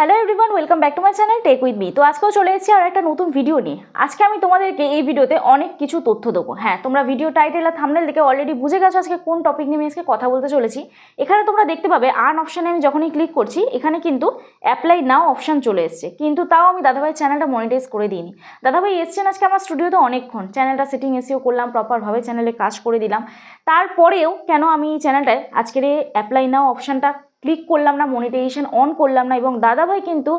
Hello everyone welcome back to my channel tech with me তো আজকেও চলে এসেছি আর একটা নতুন ভিডিও নিয়ে। আজকে আমি তোমাদেরকে এই ভিডিওতে অনেক কিছু তথ্য দেবো। হ্যাঁ তোমরা ভিডিও টাইটেল আর থামনেল দেখে অলরেডি বুঝে গেছো আজকে কোন টপিক নিয়ে আজকে কথা বলতে চলেছি। এখানে তোমরা দেখতে পাবে আর্ন অপশানে আমি যখনই ক্লিক করছি, এখানে কিন্তু অ্যাপ্লাই নাও অপশান চলে এসছে। কিন্তু তাও আমি দাদাভাই চ্যানেলটা মনিটাইজ করে দিইনি। দাদাভাই এসছেন আজকে আমার স্টুডিওতে অনেকক্ষণ। চ্যানেলটা সেটিং এসিও করলাম প্রপারভাবে চ্যানেলে কাজ করে দিলাম। তারপরেও কেন আমি এই চ্যানেলটায় আজকের অ্যাপ্লাই নাও অপশানটা ক্লিক করলাম না মনিটাইজেশন অন করলাম না এবং দাদাভাই কিন্তু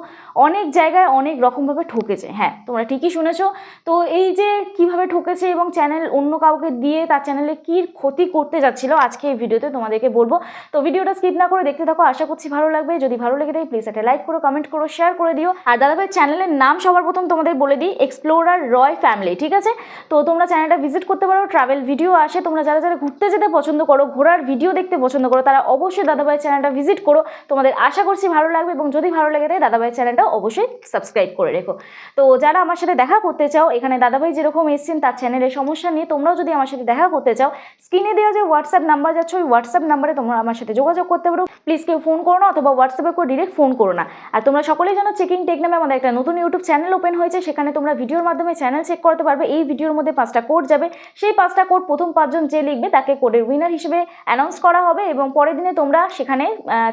অনেক জায়গায় অনেক রকমভাবে ঠকেছে। হ্যাঁ তোমরা ঠিকই শুনেছো। তো এই যে কীভাবে ঠকেছে এবং চ্যানেল অন্য কাউকে দিয়ে তার চ্যানেলে কী ক্ষতি করতে যাচ্ছিল, আজকে এই ভিডিওতে তোমাদেরকে বলব। তো ভিডিওটা স্কিপ না করে দেখতে থাকো, আশা করছি ভালো লাগবে। যদি ভালো লেগে থাকে প্লিজ একটা লাইক করো কমেন্ট করো শেয়ার করে দিও। আর দাদাভাই চ্যানেলের নাম সবার প্রথম তোমাদের বলে দিই এক্সপ্লোরার রয় ফ্যামিলি ঠিক আছে? তো তোমরা চ্যানেলটা ভিজিট করতে পারো ট্রাভেল ভিডিও আসে। তোমরা যারা যারা ঘুরতে যেতে পছন্দ করো, ঘোরার ভিডিও দেখতে পছন্দ করো, তারা অবশ্যই দাদাভাই চ্যানেলটা ভিজিট করো। তোমাদের আশা করছি ভালো লাগবে এবং যদি ভালো লেগে থাকে দাদাভাই চ্যানেলটা অবশ্যই সাবস্ক্রাইব করে রেখো। তো যারা আমার সাথে দেখা করতে চাও, এখানে দাদাভাই যেরকম এসছেন তার চ্যানেলের সমস্যা নিয়ে তোমরাও যদি আমার সাথে দেখা করতে চাও স্ক্রিনে দেওয়া যে হোয়াটসঅ্যাপ নাম্বার যাচ্ছে, ওই হোয়াটসঅ্যাপ নাম্বারে তোমরা আমার সাথে যোগাযোগ করতে পারো। প্লিজ কেউ ফোন করো না অথবা হোয়াটসঅ্যাপে করে ডিরেক্ট ফোন করো না। আর তোমরা সকলেই জানো চেকিং টেক নামে আমাদের একটা নতুন ইউটিউব চ্যানেল ওপেন হয়েছে। সেখানে তোমরা ভিডিওর মাধ্যমে চ্যানেল চেক করতে পারবে। এই ভিডিওর মধ্যে পাঁচটা কোড যাবে। সেই পাঁচটা কোড প্রথম পাঁচজন যে লিখবে তাকে কোডের উইনার হিসেবে অ্যানাউন্স করা হবে এবং পরের দিনে তোমরা সেখানে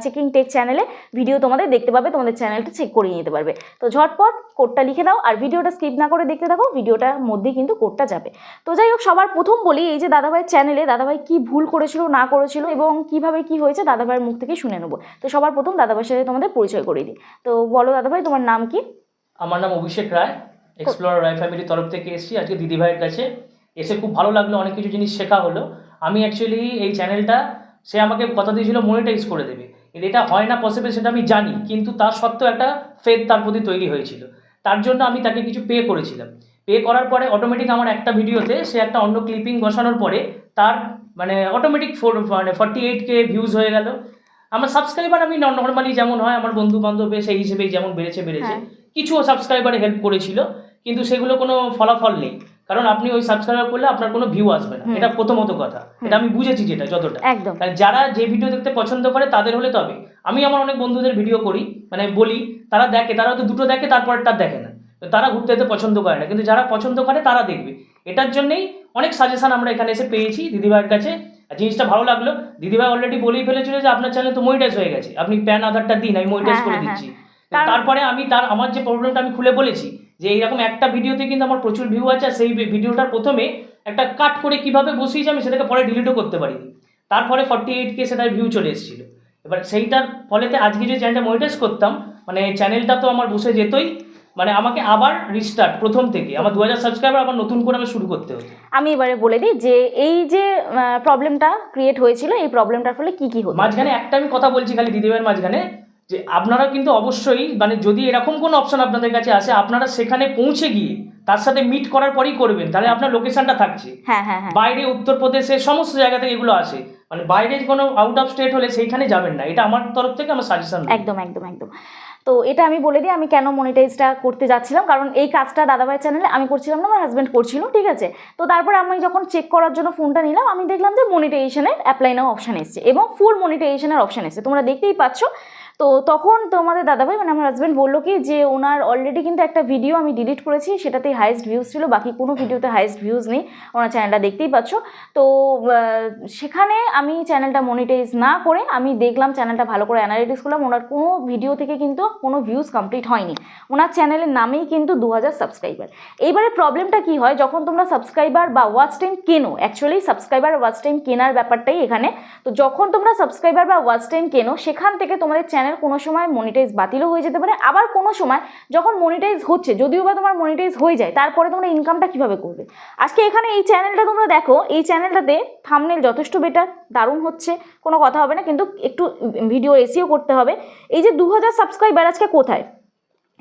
চেকিং টেক চ্যানেলে ভিডিও তোমাদের দেখতে পাবে, তোমাদের চ্যানেলটা চেক করিয়ে নিতে পারবে। তো ঝটপট কোডটা লিখে দাও আর ভিডিওটা স্কিপ না করে দেখতে থাকো ভিডিওটার মধ্যেই কিন্তু কোডটা যাবে। তো যাই হোক, সবার প্রথম বলি, এই যে দাদাভাইয়ের চ্যানেলে দাদাভাই কি ভুল করেছিল, না করেছিল এবং কীভাবে কি হয়েছে, দাদাভাইয়ের মুখ থেকে শুনে নেব। তো সবার প্রথম দাদাভাইয়ের সাথে তোমাদের পরিচয় করিয়ে দিই। তো বলো দাদাভাই, তোমার নাম কি? আমার নাম অভিষেক রায় এক্সপ্লোরার রায় ফ্যামিলির তরফ থেকে এসেছি। আজকে দিদিভাইয়ের কাছে এসে খুব ভালো লাগল, অনেক কিছু জিনিস শেখা হলো। আমি অ্যাকচুয়ালি এই চ্যানেলটা সে আমাকে কথা দিয়েছিল মনিটাইজ করে দেবে। এটা হয় না পসিবল সেটা আমি জানি কিন্তু তার সত্ত্বেও একটা ফেদ তার প্রতি তৈরি হয়েছিল। তার জন্য আমি তাকে কিছু পে করেছিলাম। পে করার পরে অটোমেটিক আমার একটা ভিডিওতে সে একটা অন্য ক্লিপিং বসানোর পরে তার মানে অটোমেটিক ফোর মানে ফর্টি এইট কে ভিউজ হয়ে গেল। আমার সাবস্ক্রাইবার আমি নর্মালি যেমন হয় আমার বন্ধু বান্ধব সেই হিসেবেই যেমন বেড়েছে বেড়েছে। কিছু সাবস্ক্রাইবারে হেল্প করেছিল কিন্তু সেগুলো কোনো ফলাফল নেই। কারণ আপনি ওই সাবস্ক্রাইবার করলে আপনার কোনো ভিউ আসবে না। এটা প্রথমত কথা। এটা আমি বুঝেছি যেটা যতটা। একদম। যারা যে ভিডিও দেখতে পছন্দ করে তাদের হলে তবে। আমি আমার অনেক বন্ধুদের ভিডিও করি মানে বলি তারা দেখে তারা হয়তো দুটো দেখে তারপরটা দেখে না। তারা ঘুরতে যেতে পছন্দ করে না। কিন্তু যারা পছন্দ করে তারা দেখবে। এটার জন্যেই অনেক সাজেশন আমরা এখানে এসে পেয়েছি দিদিভাইয়ের কাছে। আর জিনিসটা ভালো লাগল। দিদিভাই অলরেডি বলেই ফেলেছিল যে আপনার চ্যানেল তো মনিটাইজ হয়ে গেছে। আপনি প্যান আধারটা দিন আমি মনিটাইজ হ্যাঁ, করে হ্যাঁ, দিচ্ছি। তারপরে আমি তার আমার যে প্রবলেমটা আমি খুলে বলেছি যে এইরকম একটা ভিডিওতে কিন্তু আমার প্রচুর ভিউ আছে সেই ভিডিওটার প্রথমে একটা কাট করে কীভাবে বসিয়েছি আমি সেটাকে পরে ডিলিটও করতে পারিনি। তারপরে ফর্টি এইট কে সেটার ভিউ চলে এসেছিল। এবার সেইটার ফলেতে আজকে যে চ্যানেলটা মনিটাইজ করতাম মানে চ্যানেলটা তো আমার বসে যেতই মানে আমাকে আবার রিস্টার্ট প্রথম থেকে। আমার দু হাজার সাবস্ক্রাইবার আবার নতুন করে আমি শুরু করতে হতো। আমি এবারে বলে দিই যে এই যে প্রবলেমটা ক্রিয়েট হয়েছিল এই প্রবলেমটার ফলে কি কি হতো মাঝখানে একটা আমি কথা বলছি খালি দিদিভাইয়ের মাঝখানে যে আপনারা কিন্তু অবশ্যই মানে যদি এরকম কোনো অপশন আপনাদের কাছে আসে আপনারা সেখানে পৌঁছে গিয়ে তার সাথে মিট করার পরেই করবেন। তাহলে আপনার লোকেশনটা থাকছে। হ্যাঁ হ্যাঁ হ্যাঁ। বাইরে উত্তরপ্রদেশে সমস্ত জায়গা থেকে এগুলো আসে। মানে বাইরে কোনো আউট অফ স্টেট হলে সেইখানে যাবেন না। এটা আমার তরফ থেকে আমার সাজেশন একদম একদম একদম। তো এটা আমি বলে দিই আমি কেন মনিটাইজটা করতে যাচ্ছিলাম কারণ এই কাজটা দাদাভাই চ্যানেলে আমি করছিলাম না আমার হাজব্যান্ড করছিল ঠিক আছে? তো তারপরে আমি যখন চেক করার জন্য ফোনটা নিলাম আমি দেখলাম যে মনিটাইজেশনের অ্যাপ্লাই নাও অপশান এসছে এবং ফুল মনিটাইজেশনের অপশান এসছে। তোমরা দেখতেই পাচ্ছ তো তখন তোমাদের দাদাভাই মানে আমার হাজব্যান্ড বলল কি যে ওনার অলরেডি কিন্তু একটা ভিডিও আমি ডিলিট করেছি, সেটাতেই হাইস্ট ভিউজ ছিল, বাকি কোনো ভিডিওতে হাইস্ট ভিউজ নেই, ওনার চ্যানেলটা দেখতেই পাচ্ছ। তো সেখানে আমি চ্যানেলটা মনিটাইজ না করে আমি দেখলাম চ্যানেলটা ভালো করে অ্যানালিটিক্স করলাম, ওনার কোনো ভিডিও থেকে কিন্তু কোনো ভিউজ কমপ্লিট হয়নি। ওনার চ্যানেলের নামেই কিন্তু দু হাজার সাবস্ক্রাইবার এইবারে প্রবলেমটা কি হয়, যখন তোমরা সাবস্ক্রাইবার বা ওয়াচ টাইম কেনো অ্যাকচুয়ালি সাবস্ক্রাইবার ওয়াচ টাইম কেনার ব্যাপারটাই এখানে। তো যখন তোমরা সাবস্ক্রাইবার বা ওয়াচ টাইম কেনো, সেখান থেকে তোমাদের চ্যানেল কোনো সময় মনিটাইজ বাতিলও হয়ে যেতে পারে, আবার কোনো সময় যখন মনিটাইজ হচ্ছে, যদিও বা তোমার মনিটাইজ হয়ে যায়, তারপরে তোমরা ইনকামটা কীভাবে করবে? আজকে এখানে এই চ্যানেলটা তোমরা দেখো, এই চ্যানেলটাতে থামনেল যথেষ্ট বেটার দারুণ হচ্ছে, কোনো কথা হবে না, কিন্তু একটু ভিডিও এসিও করতে হবে। এই যে দু হাজার সাবস্ক্রাইবার আজকে কোথায়?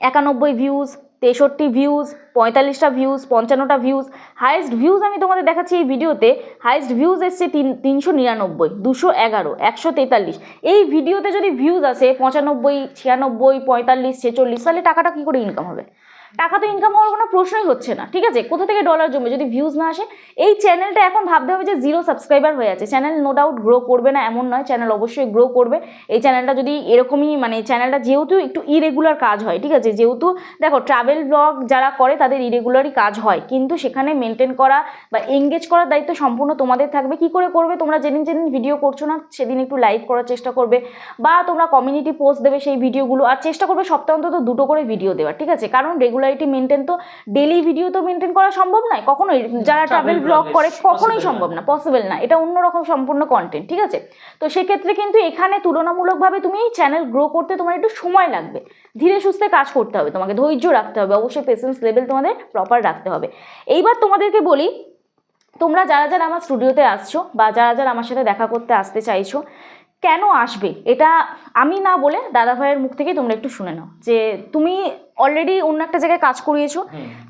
একানব্বই ভিউজ তেষট্টি ভিউজ পঁয়তাল্লিশটা ভিউজ পঞ্চান্নটা ভিউজ হাইয়েস্ট ভিউজ আমি তোমাদের দেখাচ্ছি এই ভিডিওতে। হাইয়েস্ট ভিউজ এসছে তিন, তিনশো নিরানব্বই, দুশো এগারো, একশো তেতাল্লিশ। এই ভিডিওতে যদি ভিউজ আসে, পঁচানব্বই, ছিয়ানব্বই, পঁয়তাল্লিশ, ছেচল্লিশ, তাহলে টাকাটা কী করে ইনকাম হবে? টাকা তো ইনকাম হওয়ার কোনো প্রশ্নই হচ্ছে না, ঠিক আছে? কোথা থেকে ডলার জমবে? যদি ভিউজ না আসে, এই চ্যানেলটা এখন ভাবতে হবে যে জিরো সাবস্ক্রাইবার হয়ে আছে। চ্যানেল নো ডাউট গ্রো করবে না, এমন নয় চ্যানেল অবশ্যই গ্রো করবে। এই চ্যানেলটা যদি এরকমই মানে চ্যানেলটা যেহেতু একটু ইরেগুলার কাজ হয়, ঠিক আছে? যেহেতু, দেখো ট্রাভেল ব্লগ যারা করে, তাদের ইরেগুলারই কাজ হয়। কিন্তু সেখানে মেনটেন করা বা এঙ্গেজ করার দায়িত্ব সম্পূর্ণ তোমাদের থাকবে। কি করে করবে? তোমরা যেদিন যেদিন ভিডিও করছ না, সেদিন একটু লাইভ করার চেষ্টা করবে। বা তোমরা কমিউনিটি পোস্ট দেবে সেই ভিডিওগুলো আর চেষ্টা করবে সপ্তাহে অন্তত দুটো করে ভিডিও দেওয়ার, ঠিক আছে? কারণ রেগুলারিটি মেনটেন তো ডেলি ভিডিও তো মেনটেন করা সম্ভব নয় কখনোই। যারা ট্রাভেল ব্লগ করে কখনোই সম্ভব না পসিবল না। এটা অন্যরকম সম্পূর্ণ কন্টেন্ট ঠিক আছে? তো সেক্ষেত্রে কিন্তু এখানে তুলনামূলকভাবে তুমি এই চ্যানেল গ্রো করতে তোমার একটু সময় লাগবে। ধীরে সুস্থে কাজ করতে হবে তোমাকে ধৈর্য রাখতে হবে অবশ্যই পেশেন্স লেভেল তোমাদের প্রপার রাখতে হবে। এইবার তোমাদেরকে বলি তোমরা যারা যারা আমার স্টুডিওতে আসছো বা যারা যারা আমার সাথে দেখা করতে আসতে চাইছো কেন আসবে? এটা আমি না বলে দাদা ভাইয়ের মুখ থেকে তোমরা একটু শুনে নাও। যে তুমি অলরেডি অন্য একটা জায়গায় কাজ করিয়েছো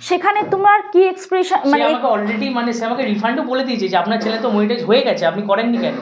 সেখানে তোমার কি এক্সপ্রেশন মানে আমাকে অলরেডি মানে সে আমাকে রিফান্ডও বলে দিয়েছে যে আপনার চ্যানেল তো মনিটাইজ হয়ে গেছে আপনি করেননি কেন?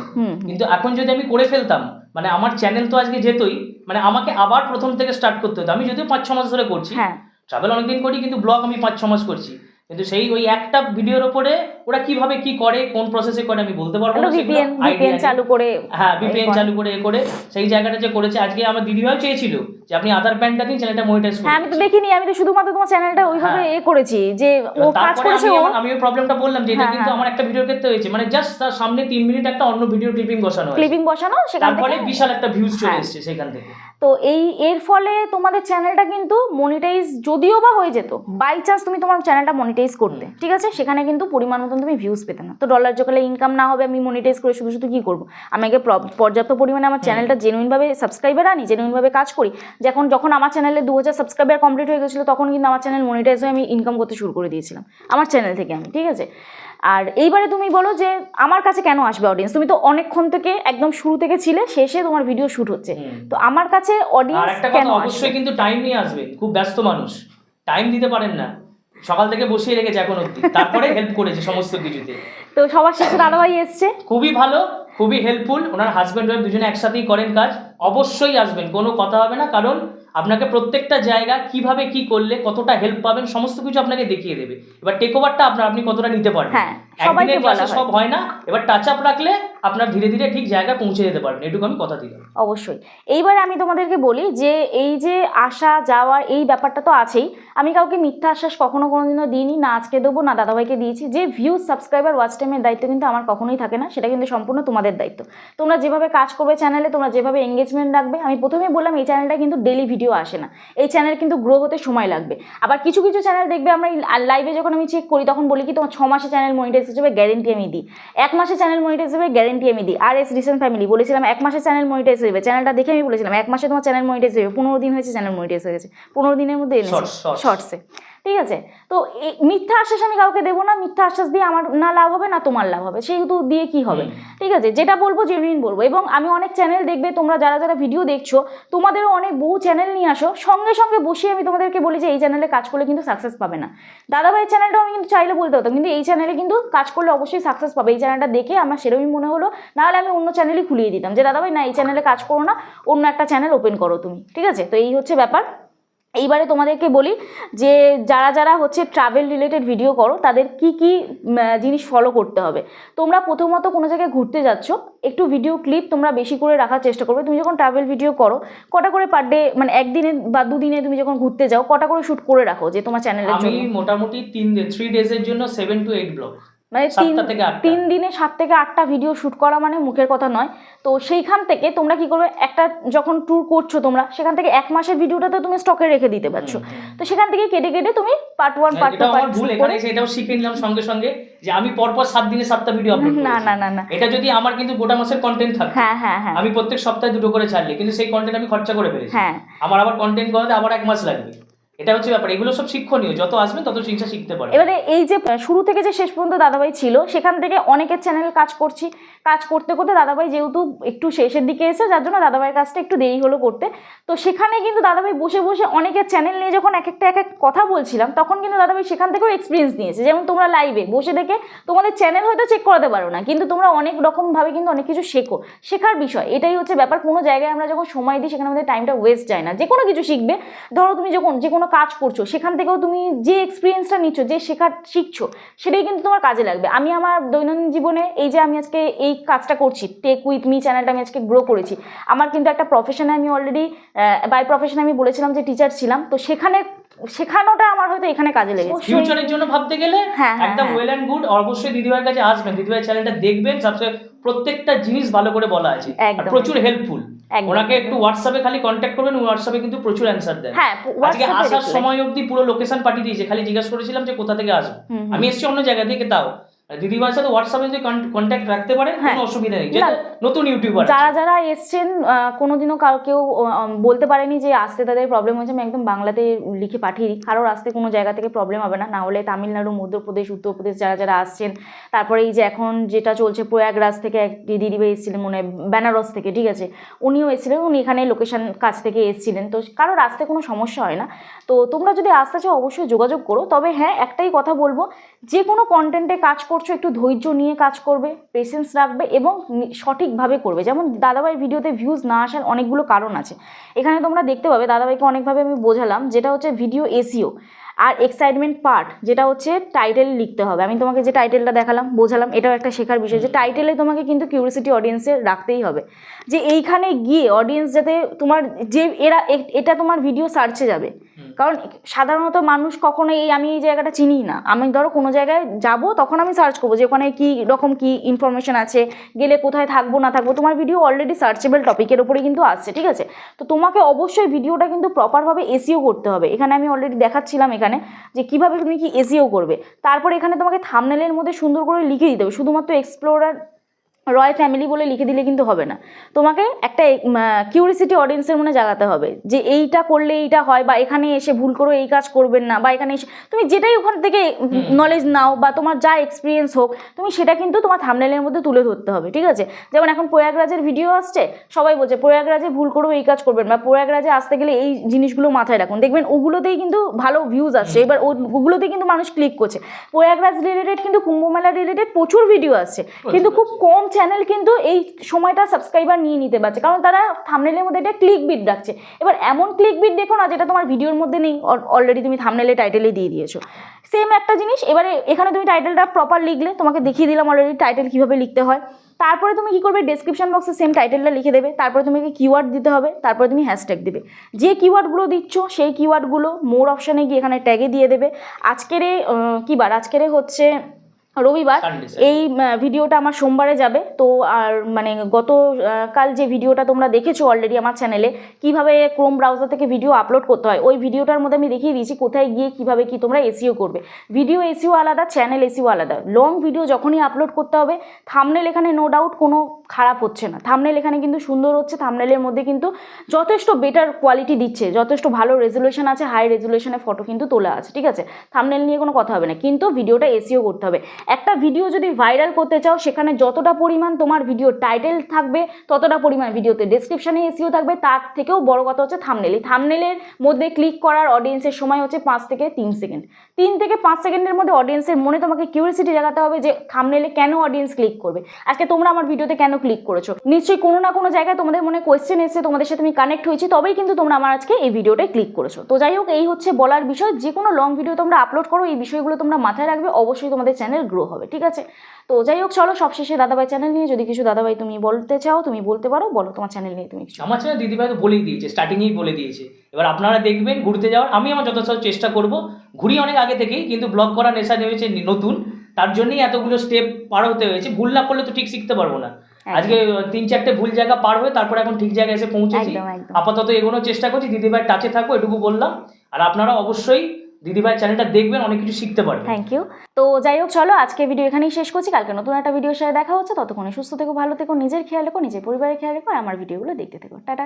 কিন্তু এখন যদি আমি করে ফেলতাম মানে আমার চ্যানেল তো আজকে যেতই মানে আমাকে আবার প্রথম থেকে স্টার্ট করতে হতো। আমি যদিও পাঁচ ছ মাস ধরে করছি হ্যাঁ। ট্রাভেল অনেকদিন করি কিন্তু ব্লগ আমি পাঁচ ছ মাস করছি। কিন্তু সেই ওই একটা ভিডিওর ওপরে ওরা কীভাবে কি করে কোন প্রসেসে করে আমি বলতে পারব না সেগুলো ভিপিএন ভিপিএন চালু করে হ্যাঁ ভিপিএন চালু করে এ করে সেই জায়গাটা যে করেছে আজকে আমার দিদিভাইও চেয়েছিল যে আপনি আধার প্যানটা দিন চ্যানেলটা মনিটাইজ হ্যাঁ আমি তো দেখিনি আমি তো শুধুমাত্র তোমার চ্যানেলটা ওইভাবে। এ করেছি যে ও কাজ করেছে ও আমি ওই প্রবলেমটা বললাম যে এটা হ্যাঁ, কিন্তু হ্যাঁ। আমার একটা ভিডিওর ক্ষেত্রে হয়েছে মানে জাস্ট তার সামনে তিন মিনিট একটা অন্য ভিডিও ক্লিপিং বসানো হয়েছে ক্লিপিং বসানো সেখান তারপরে থেকে বিশাল একটা ভিউজ চলে হ্যাঁ। এসেছে সেখান থেকে তো এই এর ফলে তোমাদের চ্যানেলটা কিন্তু মনিটাইজ যদিও বা হয়ে যেত বাই চান্স তুমি তোমার চ্যানেলটা মনিটাইজ করতে ঠিক আছে? সেখানে কিন্তু পরিমাণ মতন তুমি ভিউজ পেতে না। তো ডলার জোকালে ইনকাম না হবে আমি মনিটাইজ করে শুধু শুধু কী করব? আমি আগে প্র- পর্যাপ্ত পরিমাণে আমার চ্যানেলটা জেনুইনভাবে সাবস্ক্রাইবার আনি জেনুইনভাবে কাজ করি। যখন যখন আমার চ্যানেলে দু হাজার সাবস্ক্রাইবার কমপ্লিট হয়ে গেছিল তখন কিন্তু আমার চ্যানেল মনিটাইজ হয়ে আমি ইনকাম করতে শুরু করে দিয়েছিলাম আমার চ্যানেল থেকে আমি ঠিক আছে? আর এইবারে তুমি বলো যে আমার কাছে কেন আসবে অডিয়েন্স তুমি তো অনেকক্ষণ থেকে একদম শুরু থেকে ছিলে শেষে তোমার ভিডিও শুট হচ্ছে। তো আমার কাছে অডিয়েন্স কেন অবশ্যই কিন্তু টাইম নিয়ে আসবে খুব ব্যস্ত মানুষ। টাইম দিতে পারেন না। সকাল থেকে বসিয়ে রেখেছে এখন অব্দি তারপরে হেল্প করেছে সমস্ত কিছুতে। তো সবার শেষে দাদাভাই এসছে। খুবই ভালো খুবই হেল্পফুল ওনার হাজব্যান্ড ওয়াইফ দুজনে একসাথেই করেন কাজ। অবশ্যই আসবেন কোনো কথা হবে না। কারণ আপনাকে প্রত্যেকটা জায়গা কীভাবে কি করলে কতটা হেল্প পাবেন সমস্ত কিছু আপনাকে দেখিয়ে দেবে। এবার টেক ওভারটা আপনার আপনি কতটা নিতে পারবেন। হ্যাঁ, একদিনের ক্লাসে সব হয় না এবার টাচ আপ রাখলে আপনার ধীরে ধীরে ঠিক জায়গায় পৌঁছে যেতে পারবেন। এটুকু আমি কথা দিলাম। অবশ্যই। এইবারে আমি তোমাদেরকে বলি যে এই যে আসা যাওয়া এই ব্যাপারটা তো আছেই। আমি কাউকে মিথ্যা আশ্বাস কখনো কোনোদিনও দিইনি না আজকে দেবো না দাদাভাইকে দিয়েছি। যে ভিউজ সাবস্ক্রাইবার ওয়াচ টাইমের দায়িত্ব কিন্তু আমার কখনোই থাকে না সেটা কিন্তু সম্পূর্ণ তোমাদের দায়িত্ব। তোমরা যেভাবে কাজ করবে চ্যানেলে তোমরা যেভাবে এঙ্গেজমেন্ট রাখবে আমি প্রথমেই বললাম এই চ্যানেলটা কিন্তু ডেলি ভিডিও আসে না। এই চ্যানেল কিন্তু গ্রো হতে সময় লাগবে। আবার কিছু কিছু চ্যানেল দেখবে আমরা লাইভে যখন আমি চেক করি তখন বলি কি তোমার ছ মাসে চ্যানেল মনিটাইজ হিসেবে গ্যারেন্টি আমি দিই। এক মাসে চ্যানেল মনিটাইজ হিসেবে গ্যারেন্টি আমি দিই। আর এস রিসেন্ট ফ্যামিলি বলেছিলাম এক মাসে চ্যানেল মনিটাইজ হয়ে চ্যানেলটা দেখে আমি বলেছিলাম এক মাসে তোমার চ্যানেল মনিটাইজ হয়ে পনেরো দিন হয়েছে চ্যানেল মনিটাইজ হয়ে গেছে। পনেরো দিনের মধ্যে এনেছে. শর্টসে ঠিক আছে? তো এই মিথ্যা আশ্বাস আমি কাউকে দেবো না মিথ্যা আশ্বাস দিয়ে আমার না লাভ হবে না তোমার লাভ হবে। সেহেতু দিয়ে কি হবে? ঠিক আছে? যেটা বলব জেনুইন বলব। এবং আমি অনেক চ্যানেল দেখবে তোমরা যারা যারা ভিডিও দেখছ তোমাদেরও অনেক বহু চ্যানেল নিয়ে আসো। সঙ্গে সঙ্গে বসিয়ে আমি তোমাদেরকে বলি যে এই চ্যানেলে কাজ করলে কিন্তু সাকসেস পাবে না। দাদাভাইয়ের চ্যানেলটাও আমি কিন্তু চাইলে বলতে হতো কিন্তু এই চ্যানেলে কিন্তু কাজ করলে অবশ্যই সাকসেস পাবে। এই চ্যানেলটা দেখে আমার সেরকমই মনে হলো নাহলে আমি অন্য চ্যানেলই খুলিয়ে দিতাম। যে দাদাভাই না এই চ্যানেলে কাজ করো না অন্য একটা চ্যানেল ওপেন করো তুমি। ঠিক আছে? তো এই হচ্ছে ব্যাপার। এইবারে তোমাদেরকে বলি যে যারা যারা হচ্ছে ট্রাভেল রিলেটেড ভিডিও করো তাদের কি কি জিনিস ফলো করতে হবে। তোমরা প্রথমত কোনো জায়গায় ঘুরতে যাচ্ছ একটু ভিডিও ক্লিপ তোমরা বেশি করে রাখার চেষ্টা করবে। তুমি যখন ট্রাভেল ভিডিও করো কটা করে পার ডে মানে একদিনে বা দুদিনে তুমি যখন ঘুরতে যাও কটা করে শ্যুট করে রাখো যে তোমার চ্যানেলের জন্য? মোটামুটি তিন থ্রি ডেজের জন্য সেভেন টু এইট ব্লগ মানে তিন। তিন দিনে সাত থেকে আটটা ভিডিও শ্যুট করা মানে মুখের কথা নয়। তো সেইখান থেকে তোমরা কি করবে? একটা যখন ট্যুর করছ তোমরা সেখান থেকে এক মাসের ভিডিওটা তো তুমি স্টকে রেখে দিতে পারছ। তো সেখান থেকে কেটে কেটে তুমি part one part two part ভুল করে এখানে এসে এটাও শিখে নিলাম সঙ্গে সঙ্গে যে আমি পরপর সাত দিনে সাতটা ভিডিও আপলোড না না না না। এটা যদি আমার কিন্তু গোটা মাসের কন্টেন্ট থাকে হ্যাঁ হ্যাঁ হ্যাঁ। আমি প্রত্যেক সপ্তাহে দুটো করে ছাড়লি কিন্তু সেই কন্টেন্ট আমি খরচা করে ফেলেছি। হ্যাঁ। আমার আবার কন্টেন্ট করাতে আবার এক মাস লাগবে। এটা হচ্ছে ব্যাপার, এগুলো সব শিক্ষণীয়, যত আসবে তত শিক্ষা শিখতে পারবে। এবারে এই যে শুরু থেকে যে শেষ পর্যন্ত দাদাভাই ছিল, সেখান থেকে অনেকের চ্যানেল কাজ করছি, কাজ করতে করতে দাদাভাই যেহেতু একটু শেষের দিকে এসে, যার জন্য দাদাভাইয়ের কাজটা একটু দেরি হলো করতে। তো সেখানে কিন্তু দাদাভাই বসে বসে অনেকের চ্যানেল নিয়ে যখন এক একটা, এক এক কথা বলছিলাম, তখন কিন্তু দাদাভাই সেখান থেকেও এক্সপিরিয়েন্স নিয়েছে। যেমন তোমরা লাইভে বসে দেখে তোমাদের চ্যানেল হয়তো চেক করাতে পারো না, কিন্তু তোমরা অনেক রকমভাবে কিন্তু অনেক কিছু শেখো। শেখার বিষয়, এটাই হচ্ছে ব্যাপার। কোনো জায়গায় আমরা যখন সময় দিই, সেখানে আমাদের টাইমটা ওয়েস্ট যায় না। যে কোনো কিছু শিখবে। ধরো তুমি যখন যে কোনো কোনো কাজ করছ, সেখান থেকেও তুমি যে এক্সপিরিয়েন্সটা নিচ্ছ, যে শেখা শিখছো, সেটাই কিন্তু তোমার কাজে লাগবে। আমি আমার দৈনন্দিন জীবনে এই যে আমি আজকে এই কাজটা করছি টেক উইথ মি চ্যানেলটা আমি আজকে গ্রো করেছি, আমার কিন্তু একটা প্রফেশনে আমি অলরেডি বাই প্রফেশনে আমি বলেছিলাম যে টিচার ছিলাম, তো সেখানে শেখানোটা আমার হয়তো এখানে কাজে লেগেছে। ফিউচারের জন্য ভাবতে গেলে হ্যাঁ, হ্যাঁ, একদম। ওয়েল অ্যান্ড গুড অবশ্যই দিদিভাইয়ের কাছে আসবেন। দিদিভাইয়ের চ্যানেলটা দেখবেন সাবস্ক্রাইব প্রত্যেকটা জিনিস ভালো করে বলা আছে। আর প্রচুর হেল্পফুল ওনাকে একটু হোয়াটসঅ্যাপে খালি কন্ট্যাক্ট করবেন হোয়াটসঅ্যাপে কিন্তু প্রচুর অ্যান্সার দেন। হ্যাঁ আজকে আসার সময় অবধি পুরো লোকেশন পাঠিয়ে দিয়েছে। খালি জিজ্ঞাসা করেছিলাম যে কোথা থেকে আসব। আমি এসেছি অন্য জায়গা থেকে তাও। দিদিভাইয়ের সাথে হোয়াটসঅ্যাপে যদি কন্ট্যাক্ট রাখতে হ্যাঁ। কোনো অসুবিধা নেই। যেহেতু নতুন ইউটিউবার যারা যারা এসছেন কোনোদিনও কাউ কেউ বলতে পারেনি যে আসতে তাদের প্রবলেম হয়েছে আমি একদম বাংলাতে লিখে পাঠিয়ে দিই। কারোর আসতে কোনো জায়গা থেকে প্রবলেম হবে না। না হলে তামিলনাড়ু মধ্যপ্রদেশ উত্তরপ্রদেশ যারা যারা আসছেন তারপরে এই যে এখন যেটা চলছে প্রয়াগরাজ থেকে এক দিদিভাই এসেছিলেন মনে হয় বেনারস থেকে ঠিক আছে? উনিও এসেছিলেন উনি এখানে লোকেশন কাছ থেকে এসেছিলেন। তো কারোর আসতে কোনো সমস্যা হয় না। তো তোমরা যদি আসতে চাও অবশ্যই যোগাযোগ করো। তবে হ্যাঁ একটাই কথা বলব যে কোনো কন্টেন্টে কাজ করছ একটু ধৈর্য নিয়ে কাজ করবে পেশেন্স রাখবে এবং সঠিকভাবে করবে। যেমন দাদাভাই ভিডিওতে ভিউজ না আসার অনেকগুলো কারণ আছে। এখানে তোমরা দেখতে পাবে, দাদাভাইকে অনেকভাবে আমি বোঝালাম, যেটা হচ্ছে ভিডিও এসিও আর এক্সাইটমেন্ট পার্ট যেটা হচ্ছে টাইটেল লিখতে হবে। আমি তোমাকে যে টাইটেলটা দেখালাম বোঝালাম এটাও একটা শেখার বিষয় যে টাইটেলে তোমাকে কিন্তু কিউরিসিটি অডিয়েন্সের রাখতেই হবে। যে এইখানে গিয়ে অডিয়েন্স যাতে তোমার যে এরা এটা তোমার ভিডিও সার্চে যাবে। কারণ সাধারণত মানুষ কখনো এই আমি এই জায়গাটা চিনি না। আমি ধরো কোনো জায়গায় যাব তখন আমি সার্চ করব যে ওখানে কী রকম কী ইনফরমেশন আছে গেলে কোথায় থাকব না থাকব। তোমার ভিডিও অলরেডি সার্চেবল টপিকের ওপরে কিন্তু আসছে ঠিক আছে? তো তোমাকে অবশ্যই ভিডিওটা কিন্তু প্রপারভাবে এসিও করতে হবে। এখানে আমি অলরেডি দেখাচ্ছিলাম এখানে, যে কীভাবে তুমি কি এসিও করবে। তারপর এখানে তোমাকে থামনেলের মধ্যে সুন্দর করে লিখে দিতে হবে। শুধুমাত্র এক্সপ্লোরার রয় ফ্যামিলি বলে লিখে দিলে কিন্তু হবে না। তোমাকে একটা কিউরিসিটি অডিয়েন্সের মনে জাগাতে হবে যে এইটা করলে এইটা হয় বা এখানে এসে ভুল করো এই কাজ করবেন না বা এখানে এসে তুমি যেটাই ওখান থেকে নলেজ নাও বা তোমার যা এক্সপিরিয়েন্স হোক তুমি সেটা কিন্তু তোমার থামনেলের মধ্যে তুলে ধরতে হবে ঠিক আছে? যেমন এখন প্রয়াগরাজের ভিডিও আসছে সবাই বলছে প্রয়াগরাজে ভুল করো এই কাজ করবেন বা প্রয়াগরাজে আসতে গেলে এই জিনিসগুলো মাথায় রাখুন। দেখবেন ওগুলোতেই কিন্তু ভালো ভিউজ আসছে। এবার ওগুলোতেই কিন্তু মানুষ ক্লিক করছে। প্রয়াগরাজ রিলেটেড কিন্তু কুম্ভ মেলা রিলেটেড প্রচুর ভিডিও আসছে। কিন্তু খুব কম চ্যানেল কিন্তু এই সময়টা সাবস্ক্রাইবার নিয়ে নিতে পারছে। কারণ তারা থামনেলের মধ্যে একটা ক্লিক বিট রাখছে। এবার এমন ক্লিক বিট দেখো না যেটা তোমার ভিডিওর মধ্যে নেই অলরেডি তুমি থামনেলে টাইটেলে দিয়ে দিয়েছ। সেম একটা জিনিস, এবারে এখানে তুমি টাইটেলটা প্রপার লিখলে, তোমাকে দেখিয়ে দিলাম অলরেডি টাইটেল কীভাবে লিখতে হয়। তারপরে তুমি কি করবে ডেসক্রিপশন বক্সে সেম টাইটেলটা লিখে দেবে। তারপরে তোমাকে কিওয়ার্ড দিতে হবে, তারপরে তুমি হ্যাশট্যাগ দেবে। যে কিওয়ার্ডগুলো দিচ্ছ, সেই কিওয়ার্ডগুলো মোর অপশানে গিয়ে এখানে ট্যাগে দিয়ে দেবে। আজকেরে কী বার? আজকেরে হচ্ছে রবিবার এই ভিডিওটা আমার সোমবারে যাবে। তো আর মানে গত কাল যে ভিডিওটা তোমরা দেখেছ অলরেডি আমার চ্যানেলে কীভাবে ক্রোম ব্রাউজার থেকে ভিডিও আপলোড করতে হয় ওই ভিডিওটার মধ্যে আমি দেখিয়ে দিয়েছি কোথায় গিয়ে কীভাবে কি তোমরা এসিও করবে। ভিডিও এসিও আলাদা চ্যানেল এসিও আলাদা। লং ভিডিও যখনই আপলোড করতে হবে থামনেল এখানে নো ডাউট কোনো খারাপ হচ্ছে না। থামনেল এখানে কিন্তু সুন্দর হচ্ছে থামনেলের মধ্যে কিন্তু যথেষ্ট বেটার কোয়ালিটি দিচ্ছে যথেষ্ট ভালো রেজুলেশন আছে হাই রেজুলেশনের ফটো কিন্তু তোলা আছে ঠিক আছে? থামনেল নিয়ে কোনো কথা হবে না কিন্তু ভিডিওটা এসিও করতে হবে। একটা ভিডিও যদি ভাইরাল করতে চাও, সেখানে যতটা পরিমাণ তোমার ভিডিও টাইটেল থাকবে, ততটা পরিমাণ ভিডিওতে ডিসক্রিপশানে এসিও থাকবে, তার থেকেও বড় কথা হচ্ছে থামনেল এই থামনেলের মধ্যে ক্লিক করার অডিয়েন্সের সময় হচ্ছে পাঁচ থেকে তিন সেকেন্ড তিন থেকে পাঁচ সেকেন্ডের মধ্যে অডিয়েন্সের মনে তোমাকে কিউরিসিটি জাগাতে হবে যে থামনেলে কেন অডিয়েন্স ক্লিক করবে। আজকে তোমরা আমার ভিডিওতে কেন ক্লিক করেছ? নিশ্চয়ই কোনো না কোনো জায়গায় তোমাদের মনে কোয়েশ্চেন এসে তোমাদের সাথে আমি কানেক্ট হয়েছি, তবেই কিন্তু তোমরা আমার আজকে এই ভিডিওটায় ক্লিক করেছ। তো যাই হোক, এই হচ্ছে বলার বিষয়। যে কোনো লং ভিডিও তোমরা আপলোড করো, এই বিষয়গুলো তোমরা মাথায় রাখবে, অবশ্যই তোমাদের চ্যানেল গ্রো হবে, ঠিক আছে? তো যাই হোক, চলো সবশেষে দাদাভাই চ্যানেল নিয়ে, যদি কিছু দাদাভাই তুমি বলতে চাও, তুমি বলতে পারো, বলো তোমার চ্যানেল নিয়ে তুমি আমার চ্যানেল দিদিভাই তো বলেই দিয়েছে স্টার্টিংয়েই বলে দিয়েছে। এবার আপনারা দেখবেন ঘুরতে যাওয়ার আমি আমার যথাযথ চেষ্টা করব। ঘুরি অনেক আগে থেকেই কিন্তু ব্লগ করার নেশা নেমেছে নতুন। তার জন্যই এতগুলো স্টেপ পার হতে হয়েছে। ভুল না করলে তো ঠিক শিখতে পারব না। আজকে তিন চারটে ভুল জায়গা পার হয়ে তারপরে এখন ঠিক জায়গায় এসে পৌঁছেছি। আপাতত এগোনোর চেষ্টা করছি। দিদিভাই টাচে থাকব এটুকু বললাম। আর আপনারা অবশ্যই দিদিভাই চ্যানেলটা দেখবেন অনেক কিছু শিখতে পারবেন। থ্যাংক ইউ তো যাই হোক চলো আজকে ভিডিও এখানেই শেষ করছি। কালকে নতুন একটা ভিডিওর সাথে দেখা হচ্ছে। ততক্ষণে সুস্থ থেকো ভালো থেকো নিজের খেয়াল রেখো নিজের পরিবারের খেয়াল রেখো আর আমার ভিডিওগুলো দেখতে থেকো। টাটা।